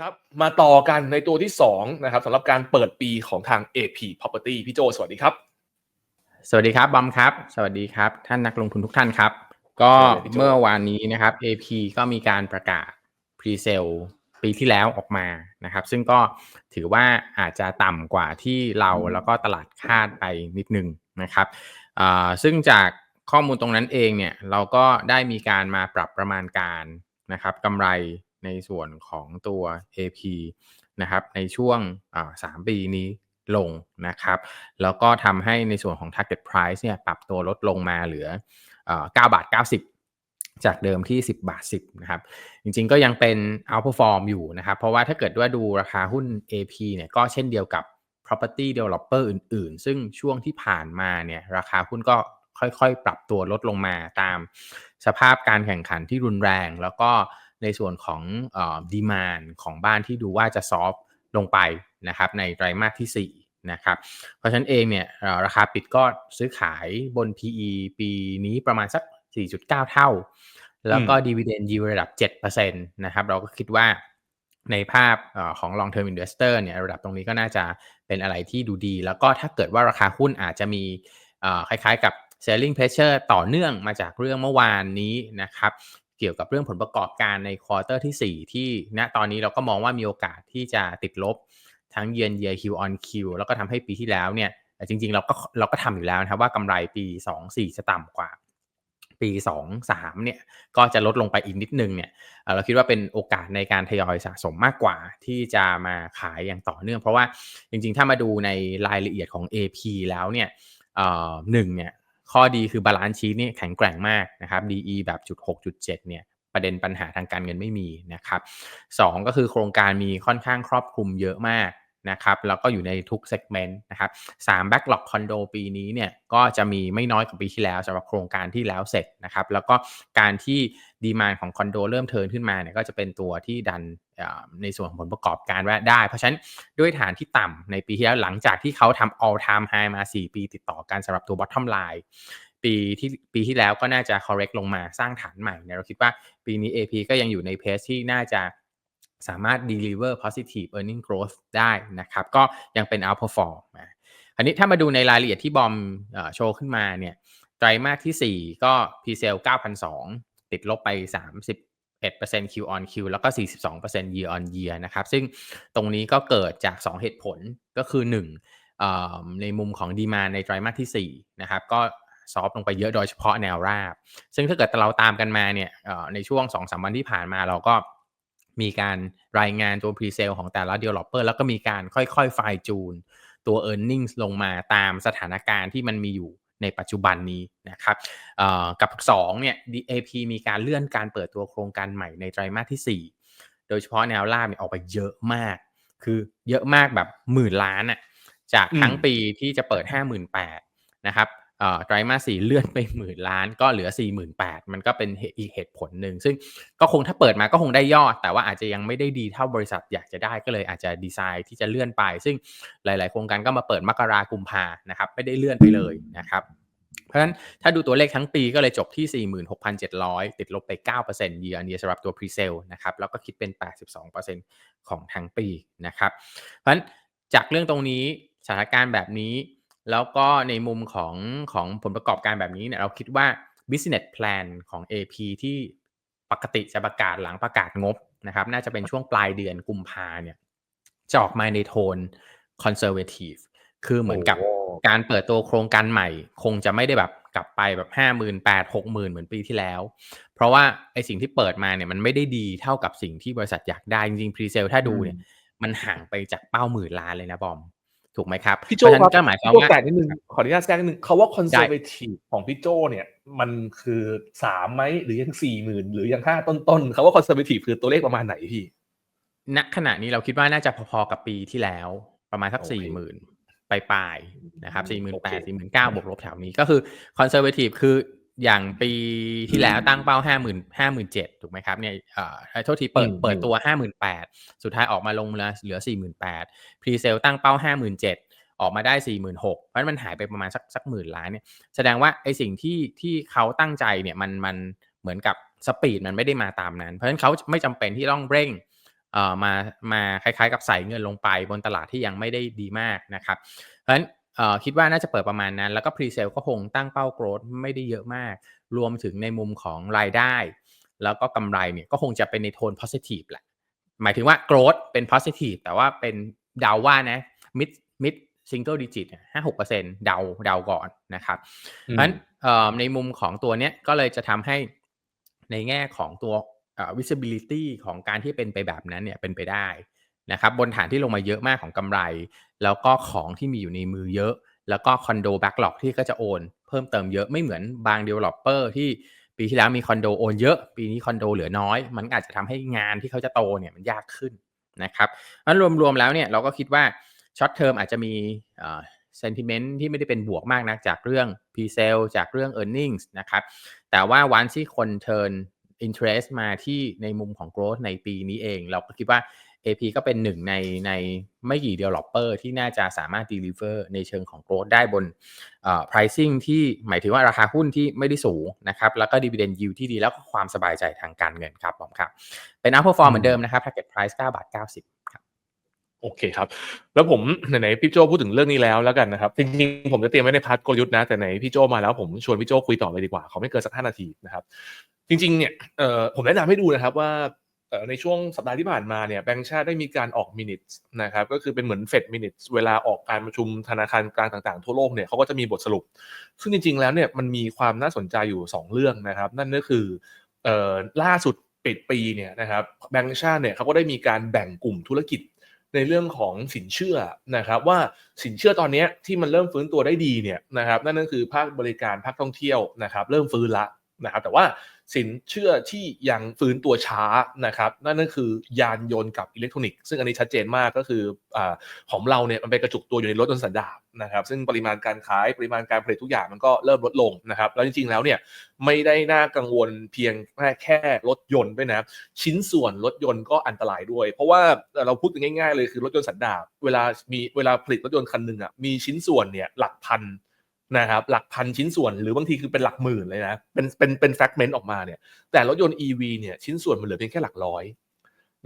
ครับ มาต่อกันในตัวที่ 2 นะครับสำหรับการเปิดปีของทาง AP Property พี่โจสวัสดีครับ สวัสดีครับบอมครับ สวัสดีครับ ท่านนักลงทุนทุกท่านครับ ก็สวัสดีพี่โจ้เมื่อวานนี้นะครับ AP ก็มีการประกาศ Pre-sale ปีที่แล้วออกมานะครับ ซึ่งก็ถือว่าอาจจะต่ำกว่าที่เราแล้วก็ตลาดคาดไปนิดนึงนะครับอ่าซึ่งจากข้อมูลตรงนั้นเองเนี่ยเราก็ได้มีการมาปรับประมาณการนะครับกำไร ในส่วนของตัว AP นะครับในช่วงสามปีนี้ลงนะครับ แล้วก็ทำให้ในส่วนของ target price เนี่ยปรับตัวลดลงมาเหลือเอ่อ9บาท 90 จากเดิมที่ 10 บาท 10 นะครับ จริงๆก็ยังเป็น outperform อยู่นะครับ เพราะว่าถ้าเกิดว่าดูราคาหุ้น AP เนี่ยก็เช่นเดียวกับ property developer อื่นๆ ซึ่งช่วงที่ผ่านมาเนี่ยราคาหุ้นก็ค่อยๆ ปรับตัวลดลงมาตามสภาพการแข่งขันที่รุนแรง แล้วก็ ในส่วนของเอ่อ demand ของบ้านที่ดูว่าจะ soft ลงไปนะครับในไตรมาสที่4นะครับเพราะฉะนั้นเองเนี่ยเอ่อราคาปิดก็ซื้อขายบน PE ปีนี้ประมาณสัก 4.9 เท่า แล้วก็ dividend yield ระดับ7%นะครับเราก็คิดว่าในภาพเอ่อของ long term investor เนี่ยระดับตรงนี้ก็น่าจะเป็นอะไรที่ดูดี แล้วก็ถ้าเกิดว่าราคาหุ้นอาจจะมีเอ่อคล้ายๆกับ selling pressure ต่อเนื่องมาจากเรื่องเมื่อวานนี้นะครับ เกี่ยวกับเรื่องผลประกอบการในควอเตอร์ที่ 4 ที่ณตอนนี้เราก็มองว่ามีโอกาสที่จะติดลบทั้งเยือนเยีย Q on Q แล้วก็ทำให้ปีที่แล้วเนี่ยแต่จริงๆเราก็เราก็ทำอยู่แล้วนะครับว่ากำไรปี 2-4 จะต่ำกว่าปี 2-3เนี่ยก็จะลดลงไปอีกนิดนึงเนี่ยเราคิดว่าเป็นโอกาสในการทยอยสะสมมากกว่า ที่จะมาขายอย่างต่อเนื่อง เพราะว่าจริงๆ ถ้ามาดูในรายละเอียดของ AP แล้วเนี่ยหนึ่งเนี่ย ข้อดีคือบาลานซ์ชีนี่แข็งแกร่งมากนะครับ DE แบบจุด6จุด7เนี่ยประเด็นปัญหาทางการเงินไม่มีนะครับสองก็คือโครงการมีค่อนข้างครอบคลุมเยอะมาก นะครับแล้วก็อยู่ในทุกเซกเมนต์นะครับสามแบ็กหลอกคอนโดปีนี้เนี่ยก็จะมีไม่น้อยกว่าปีที่แล้วสำหรับโครงการที่แล้วเสร็จนะครับแล้วก็การที่ดีมานของคอนโดเริ่มเทินขึ้นมาเนี่ยก็จะเป็นตัวที่ดันในส่วนของผลประกอบการว่าได้ เพราะฉะนั้นด้วยฐานที่ต่ำในปีที่แล้วหลังจากที่เขาทำ all time high มา 4 ปีติดต่อกันสำหรับตัว bottom line ปีที่ปีที่แล้วก็น่าจะ correct ลงมาสร้างฐานใหม่เนี่ยเราคิดว่าปีนี้ AP ก็ยังอยู่ในเพสที่น่าจะ สามารถ deliver positive earning growth ได้นะครับ ก็ยังเป็น outperform นะอันนี้ถ้ามาดูในรายละเอียดที่บอมโชว์ขึ้นมาเนี่ยไตรมาสที่ 4 ก็ P-sale 9,200ติดลบไป 31% Q on Q แล้วก็ 42% year on year นะครับ ซึ่งตรงนี้ก็เกิดจาก 2 เหตุผลก็คือ1เอ่อในมุมของดีมาในไตรมาสที่4นะครับก็ซอฟต์ลงไปเยอะโดยเฉพาะแนวราบ ซึ่งถ้าเกิดเราตามกันมาเนี่ยในช่วง 2-3 วันที่ผ่านมาเราก็ มีการรายงานตัว Pre-sale ของแต่ละ Developer แล้วก็มีการค่อยๆ ไฟจูนตัว e a r n i n g ลงมาตามสถานการณ์ที่มันมีอยู่ในปัจจุบันนี้นะครับเอ่อกับ 2 เนี่ย DAP มีการเลื่อนการเปิดตัวโครงการใหม่ในไตรมาสที่ 4 โดยเฉพาะแนวราบเนี่ยออกไปเยอะมาก คือเยอะมากแบบหมื่นล้านอะจากทั้งปีที่จะเปิด 58,000นะครับเอ่อ ไตรมาสสี่เลื่อนไปหมื่นล้านก็เหลือ 48,000มันก็เป็นอีกเหตุผลหนึ่งซึ่งก็คงถ้าเปิดมาก็คงได้ยอด แต่ว่าอาจจะยังไม่ได้ดีเท่าบริษัทอยากจะได้ก็เลยอาจจะดีไซน์ที่จะเลื่อนไป ซึ่งหลาย ๆ โครงการก็มาเปิดมกรากุมภานะครับไม่ได้เลื่อนไปเลยนะครับเพราะฉะนั้นถ้าดูตัวเลขทั้งปีก็เลยจบที่ 46,700 ติดลบไป9% year on year สำหรับตัว pre-sale นะครับแล้วก็คิดเป็น 82%ของทั้งปีนะครับเพราะฉะนั้นจากเรื่องตรงนี้สถานการณ์แบบนี้ แล้วก็ในมุมของของผลประกอบการแบบนี้เนี่ยเราคิดว่า business plan ของ AP ที่ปกติจะประกาศหลังประกาศงบนะครับน่าจะเป็นช่วงปลายเดือนกุมภาเนี่ยจะออกมาในโทน conservative คือเหมือนกับโอ้การเปิดตัวโครงการใหม่ คงจะไม่ได้แบบกลับไปแบบห้าหมื่นแปดหกหมื่นเหมือนปีที่แล้ว เพราะว่าไอสิ่งที่เปิดมาเนี่ยมันไม่ได้ดีเท่ากับสิ่งที่บริษัทอยากได้ จริงๆพรีเซลถ้าดูเนี่ยมันห่างไปจากเป้าหมื่นล้านเลยนะบอม ถูกไหมครับพี่โจเพราะฉะครันั้นก็หมายความพี่โจว่าแตกนิดนึงขออนุญาตแทรกนิดนึงเขาว่า conservative ของพี่โจเนี่ยมันคือสามไหมหรือยังสี่หมื่นหรือยังห้าต้นๆเขาว่า conservative คือตัวเลขประมาณไหนพี่ณขณะนี้เราคิดว่าน่าจะพอๆกับปีที่แล้ว ประมาณสักโอเคสี่หมื่นปลายๆนะครับสี่หมื่นโอแปเคดสี่หมื่นเก้าบวกลบแถวนี้ก็คือคอนเซอร์เวทีฟคือ อย่างปีที่แล้วตั้งเป้าห้าหมื่นห้าหมื่นเจ็ดถูกไหมครับเนี่ยเอ่อเอ่อโทษทีเปิดอืมเปิดตัวห้าหมื่นแปดสุดท้ายออกมาลงเหลือเหลือสี่หมื่นแปดพรีเซลตั้งเป้าห้าหมื่นเจ็ดออกมาได้สี่หมื่นหกเพราะฉะนั้นมันหายไปประมาณสักสักหมื่นล้านเนี่ยแสดงว่าไอสิ่งที่ที่เขาตั้งใจเนี่ยมันมันเหมือนกับสปีดมันไม่ได้มาตามนั้น เพราะฉะนั้นเขาไม่จำเป็นที่ต้องเร่งเอ่อมามาคล้ายๆ กับใส่เงินลงไปบนตลาดที่ยังไม่ได้ดีมากนะครับ เพราะฉะนั้นเอ่อ คิดว่าน่าจะเปิดประมาณนั้น แล้วก็พรีเซลก็คงตั้งเป้าโกรดไม่ได้เยอะมาก รวมถึงในมุมของรายได้ แล้วก็กำไรเนี่ยก็คงจะเป็นในโทน positive แหละ หมายถึงว่า growth เป็น positive แต่ว่าเป็นเดาว่านะ mid mid single digit ห้าหกเปอร์เซ็นเดาเดาก่อนนะครับเพราะฉะนั้นในมุมของตัวเนี้ยก็เลยจะทำให้ในแง่ของตัว visibility ของการที่เป็นไปแบบนั้นเนี่ยเป็นไปได้ นะครับบนฐานที่ลงมาเยอะมากของกำไร แล้วก็ของที่มีอยู่ในมือเยอะ แล้วก็คอนโดแบ็กหลอกที่ก็จะโอน เพิ่มเติมเยอะไม่เหมือนบาง developer ที่ปีที่แล้วมีคอนโดโอนเยอะ ปีนี้คอนโดเหลือน้อย มันอาจจะทำให้งานที่เขาจะโตเนี่ยมันยากขึ้นนะครับนั้นรวมๆแล้วเนี่ยเราก็คิดว่าช็อตเทอมอาจจะมีเซนติเมนต์ที่ไม่ได้เป็นบวกมากนักจากเรื่อง p s a l e จากเรื่อง e a r n i n g นะครับ แต่ว่าวันที่คนเทิร์น interest มาที่ในมุมของ growth ในปีนี้เอง เราก็คิดว่า AP ก็เป็นหนึ่งในในไม่กี่ developer ที่น่าจะสามารถ deliver ในเชิงของ growth ได้บน pricing ที่หมายถึงว่าราคาหุ้นที่ไม่ได้สูงนะครับ แล้วก็ dividend yield ที่ดีแล้วก็ความสบายใจทางการเงินครับผมครับ เป็น outperform เหมือนเดิมนะครับ target price 9บาท90ครับโอเคครับ แล้วผมไหนๆพี่โจพูดถึงเรื่องนี้แล้วแล้วกันนะครับจริงๆผมจะเตรียมไว้ในพาร์ทกลยุทธ์นะแต่ไหนพี่โจมาแล้วผมชวนพี่โจคุยต่อเลยดีกว่าเขาไม่เกินสักห้านาทีนะครับจริงๆเนี่ยเอ่อผมแนะนำให้ดูนะครับว่า ในช่วงสัปดาห์ที่ผ่านมาเนี่ยแบงก์ชาติได้มีการออกมินิทนะครับก็คือเป็นเหมือนเฟดมินิทเวลาออกการประชุมธนาคารกลางต่างๆ ทั่วโลกเนี่ยเขาก็จะมีบทสรุป ซึ่งจริงๆแล้วเนี่ยมันมีความน่าสนใจอยู่ 2 เรื่องนะครับ นั่นก็คือออล่าสุดปิดปีเนี่ยนะครับแบงก์ชาติเนี่ยเขาก็ได้มีการแบ่งกลุ่มธุรกิจในเรื่องของสินเชื่อนะครับว่าสินเชื่อตอนนี้ที่มันเริ่มฟื้นตัวได้ดีเนี่ยนะครับนั่นก็คือภาคบริการภาคท่องเที่ยวนะครับเริ่มฟื้นละนะครับแต่ว่า สินเชื่อที่ยังฟื้นตัวช้านะครับนั่นก็คือยานยนต์กับอิเล็กทรอนิกส์ซึ่งอันนี้ชัดเจนมากก็คืออของเราเนี่ยมันไปกระจุกตัวอยู่ในรถยนต์สันดาปนะครับซึ่งปริมาณการขายปริมาณการผลิตทุกอย่างมันก็เริ่มลดลงนะครับแล้วจริงๆแล้วเนี่ยไม่ได้น่ากังวลเพียงแค่แค่รถยนต์ด้วยนะชิ้นส่วนรถยนต์ก็อันตรายด้วย เพราะว่าเราพูดกันง่าย ๆ เลยคือรถยนต์สันดาปเวลามีเวลาผลิตรถยนต์คันหนึ่งอะมีชิ้นส่วนเนี่ยหลักพัน นะครับหลักพันชิ้นส่วนหรือบางทีคือเป็นหลักหมื่นเลยนะเป็นเป็นเป็นแฟกเมนต์ออกมาเนี่ยแต่รถยนต์ EV เนี่ยชิ้นส่วนมันเหลือเพียงแค่หลักร้อย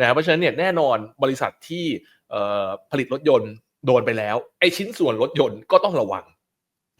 นะเพราะฉะนั้นเนี่ยแน่นอนบริษัทที่ผลิตรถยนต์โดนไปแล้วไอชิ้นส่วนรถยนต์ก็ต้องระวัง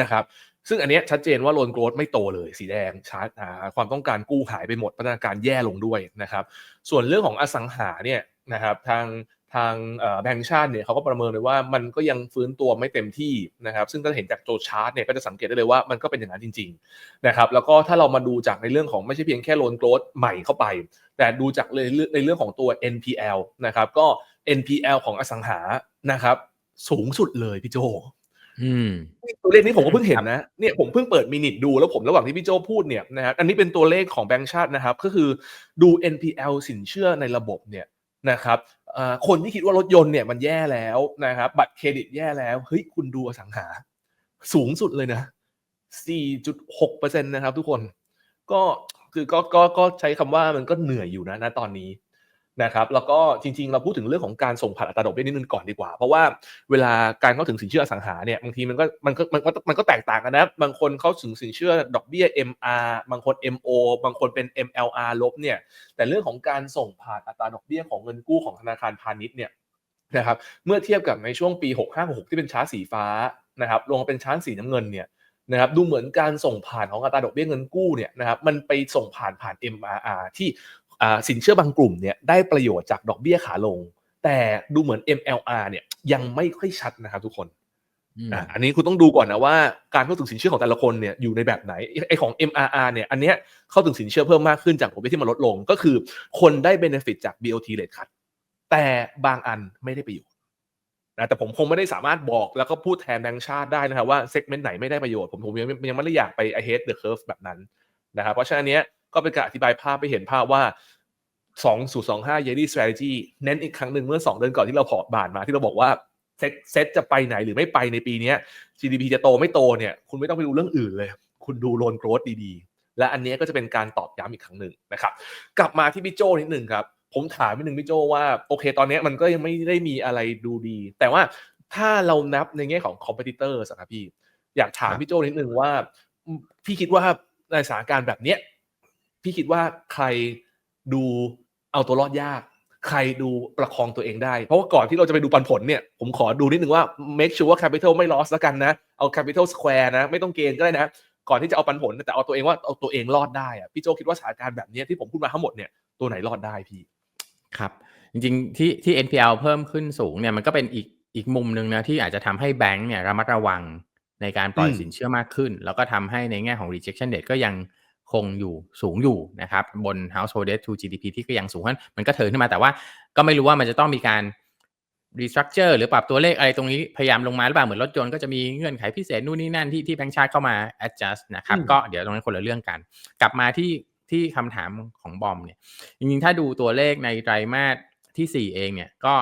นะครับซึ่งอันนี้ชัดเจนว่าโลนโกรดไม่โตเลยสีแดงชาร์จความต้องการกู้หายไปหมดพัฒนาการแย่ลงด้วยนะครับ ส่วนเรื่องของอสังหาเนี่ยนะครับทาง ทางแบงก์ชาติเนี่ยเขาก็ประเมินเลยว่ามันก็ยังฟื้นตัวไม่เต็มที่นะครับซึ่งถ้าเห็นจากโจชาร์ตเนี่ยก็จะสังเกตได้เลยว่ามันก็เป็นอย่างนั้นจริงๆนะครับแล้วก็ถ้าเรามาดูจากในเรื่องของไม่ใช่เพียงแค่โลนโกรดใหม่เข้าไป แต่ดูจากเลยในเรื่องของตัว NPL นะครับก็ NPL ของอสังหานะครับสูงสุดเลยพี่โจตัวเลขนี้ผมก็เพิ่งเห็นนะเนี่ยผมเพิ่งเปิดมินิทดูแล้วผมระหว่างที่พี่โจพูดเนี่ยนะครับอันนี้เป็นตัวเลขของแบงก์ชาตินะครับก็คือดู NPL สินเชื่อในระบบเนี่ยนะครับ คนที่คิดว่ารถยนต์เนี่ยมันแย่แล้วนะครับ บัตรเครดิตแย่แล้วเฮ้ยคุณดูอสังหา สูงสุดเลยนะ 4.6%นะครับทุกคน ก็คือก็ก็ก็ใช้คำว่ามันก็เหนื่อยอยู่นะณตอนนี้ นะครับแล้วก็จริงๆ เราพูดถึงเรื่องของการส่งผ่านอัตราดอกเบี้ยนิดนึงก่อนดีกว่า เพราะว่าเวลาการเข้าถึงสินเชื่ออสังหาเนี่ยบางทีมันก็มันก็มันก็มันก็แตกต่างกันนะบางคนเข้าถึงสินเชื่อดอกเบี้ย MR บางคน MO บางคนเป็น MLR ลบเนี่ยแต่เรื่องของการส่งผ่านอัตราดอกเบี้ยของเงินกู้ของธนาคารพาณิชย์เนี่ยนะครับเมื่อเทียบกับในช่วงปี 656 ที่เป็นชาร์ตสีฟ้านะครับลงมาเป็นชาร์ตสีน้ำเงินเนี่ยนะครับดูเหมือนการส่งผ่านของอัตราดอกเบี้ยเงินกู้เนี่ยนะครับมันไปส่งผ่านผ่าน MRR ที่ สินเชื่อบางกลุ่มเนี่ยได้ประโยชน์จากดอกเบี้ยขาลง แต่ดูเหมือน MLR เนี่ยยังไม่ค่อยชัดนะครับทุกคนอันนี้คุณต้องดูก่อนนะว่าการเข้าถึงสินเชื่อของแต่ละคนเนี่ยอยู่ในแบบไหนไอของ MRR เนี่ยอันเนี้ยเข้าถึงสินเชื่อเพิ่มมากขึ้นจากดอกเบี้ยที่มันลดลง ก็คือคนได้เบนฟิตจาก BOT rate cut แต่บางอันไม่ได้ประโยชน์นะแต่ผมคงไม่ได้สามารถบอกแล้วก็พูดแทนแบงค์ชาติได้นะครับว่าเซกเมนต์ไหนไม่ได้ประโยชน์ผมผมยังยังไม่ได้อยากไป ahead the curve แบบนั้นนะครับเพราะฉะนั้นเนี้ยก็เป็นการอธิบายภาพไปเห็นภาพว่า 2สู่25 Yearly Strategy เน้นอีกครั้งหนึ่งเมื่อ 2 เดือนก่อนที่เราพอร์ตบานมา ที่เราบอกว่าเซ็ตเซ็ตจะไปไหนหรือไม่ไปในปีนี้ GDP จะโตไม่โตเนี่ยคุณไม่ต้องไปดูเรื่องอื่นเลย คุณดูโลนโกรดดีๆ และอันนี้ก็จะเป็นการตอบย้ำอีกครั้งหนึ่งนะครับ กลับมาที่พี่โจนิดหนึ่งครับ ผมถามนิดหนึ่งพี่โจว่าโอเค ตอนนี้มันก็ยังไม่ได้มีอะไรดูดี แต่ว่าถ้าเรานับในแง่ของ competitor สักครับพี่อยากถามพี่โจนิดหนึ่งว่า พี่คิดว่าในสถานการณ์แบบเนี้ยพี่คิดว่าใครดู เอาตัวรอดยาก ใครดูประคองตัวเองได้ เพราะว่าก่อนที่เราจะไปดูปันผลเนี่ย ผมขอดูนิดนึงว่า make sure ว่า capital ไม่ loss แล้วกันนะ เอา capital square นะ ไม่ต้องเกณฑ์ก็ได้นะ ก่อนที่จะเอาปันผล แต่เอาตัวเองว่าเอาตัวเองรอดได้อะพี่โจคิดว่าสถานการณ์แบบเนี้ยที่ผมพูดมาทั้งหมดเนี่ยตัวไหนรอดได้พี่ ครับ จริงๆที่ที่ NPL เพิ่มขึ้นสูงเนี่ยมันก็เป็นอีกอีกมุมหนึ่งนะที่อาจจะทำให้แบงก์เนี่ยระมัดระวังในการปล่อยอืมสินเชื่อมากขึ้น แล้วก็ทำให้ในแง่ของ rejection rate ก็ยัง คงอยู่สูงอยู่นะครับบน household debt to GDP ที่ก็ยังสูงเพราะฉะนั้นมันก็เทิร์นขึ้นมาแต่ว่าก็ไม่รู้ว่ามันจะต้องมีการ restructure หรือปรับตัวเลขอะไรตรงนี้พยายามลงมาหรือเปล่าเหมือนรถยนต์ก็จะมีเงื่อนไขพิเศษนู่นนี่นั่นที่ที่แบงก์ชาติเข้ามา adjust นะครับอืมก็เดี๋ยวตรงนั้นคนละเรื่องกัน กลับมาที่ที่คำถามของบอมเนี่ยจริงๆถ้าดูตัวเลขในไตรมาสที่ 4 เองเนี่ยก็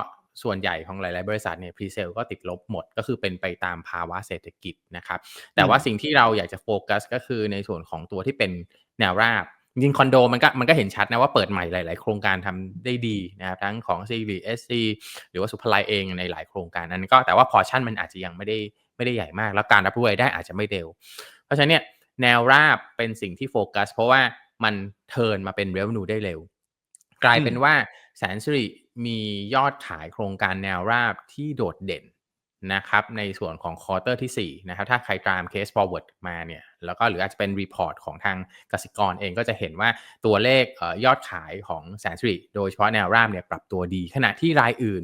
ส่วนใหญ่ของหลาย ๆ บริษัทเนี่ยพรีเซลก็ติดลบหมดก็คือเป็นไปตามภาวะเศรษฐกิจนะครับ แต่ว่าสิ่งที่เราอยากจะโฟกัสก็คือในส่วนของตัวที่เป็นแนวราบจริงๆคอนโดมันก็มันก็เห็นชัดนะว่าเปิดใหม่หลาย ๆ โครงการทำได้ดีนะครับทั้งของ c ี SC หรือว่าสุภไลเองในหลายโครงการนั้นก็แต่ว่าพอชั่นมันอาจจะยังไม่ได้ไม่ได้ใหญ่มาก แล้วการรับรู้รายได้อาจจะไม่เร็ว เพราะฉะนั้นเนี่ยแนวราบเป็นสิ่งที่โฟกัส เพราะว่ามันเทิร์นมาเป็น revenue ได้เร็ว กลายเป็นว่าแสนสิริ มียอดขายโครงการแนวราบที่โดดเด่นนะครับในส่วนของควอเตอร์ที่4นะครับถ้าใครตาม case forward มาเนี่ยแล้วก็หรืออาจจะเป็นรีพอร์ตของทางกสิกรเองก็จะเห็นว่าตัวเลขยอดขายของแสนสิริโดยเฉพาะแนวราบเนี่ยปรับตัวดี ขณะที่รายอื่น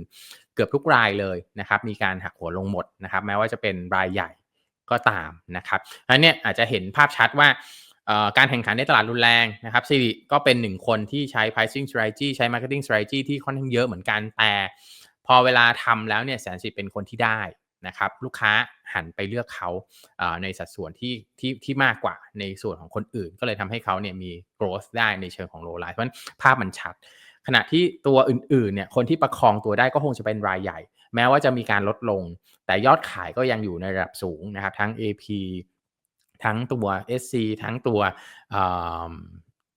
เกือบทุกรายเลยนะครับมีการหักหัวลงหมดนะครับแม้ว่าจะเป็นรายใหญ่ก็ตามนะครับอันนี้อาจจะเห็นภาพชัดว่า การแข่งขันในตลาดรุนแรงนะครับซีรีก็เป็นหนึ่งคนที่ใช้ pricing strategy ใช้ marketing strategy ที่ค่อนข้างเยอะเหมือนกัน แต่พอเวลาทำแล้วเนี่ยแสนสิเป็นคนที่ได้นะครับลูกค้าหันไปเลือกเขาในสัดส่วนที่ที่ที่มากกว่าในส่วนของคนอื่น ก็เลยทำให้เขาเนี่ยมี growth ได้ในเชิงของ low line เพราะฉะนั้นภาพมันชัด ขณะที่ตัวอื่นๆเนี่ยคนที่ประคองตัวได้ก็คงจะเป็นรายใหญ่ แม้ว่าจะมีการลดลง แต่ยอดขายก็ยังอยู่ในระดับสูงนะครับทั้ง AP ทั้งตัว SC ทั้งตัว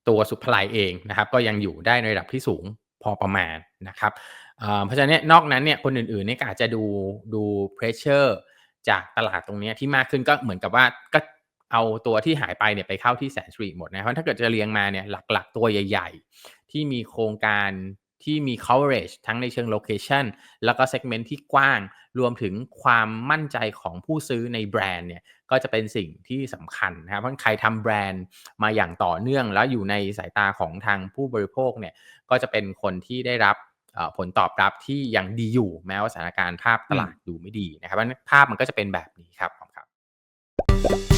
ตัวสุพลายเองนะครับ ก็ยังอยู่ได้ในระดับที่สูงพอประมาณนะครับเพราะฉะนั้นนอกนั้นเนี่ยคนอื่นๆเนี่ยอาจจะดูดู pressure จากตลาดตรงนี้ที่มากขึ้นก็เหมือนกับว่าก็เอาตัวที่หายไปเนี่ยไปเข้าที่แสนสตรีหมดนะเพราะถ้าเกิดจะเรียงมาเนี่ยหลักๆ ตัวใหญ่ ๆ ที่มีโครงการ ที่มี coverage ทั้งในเชิง location แล้วก็ segment ที่กว้าง รวมถึงความมั่นใจของผู้ซื้อในแบรนด์เนี่ยก็จะเป็นสิ่งที่สำคัญนะครับเพราะใครทำแบรนด์มาอย่างต่อเนื่อง แล้วอยู่ในสายตาของทางผู้บริโภคเนี่ยก็จะเป็นคนที่ได้รับผลตอบรับที่ยังดีอยู่ แม้ว่าสถานการณ์ภาพตลาดดูไม่ดีนะครับเพราะภาพมันก็จะเป็นแบบนี้ครับครับ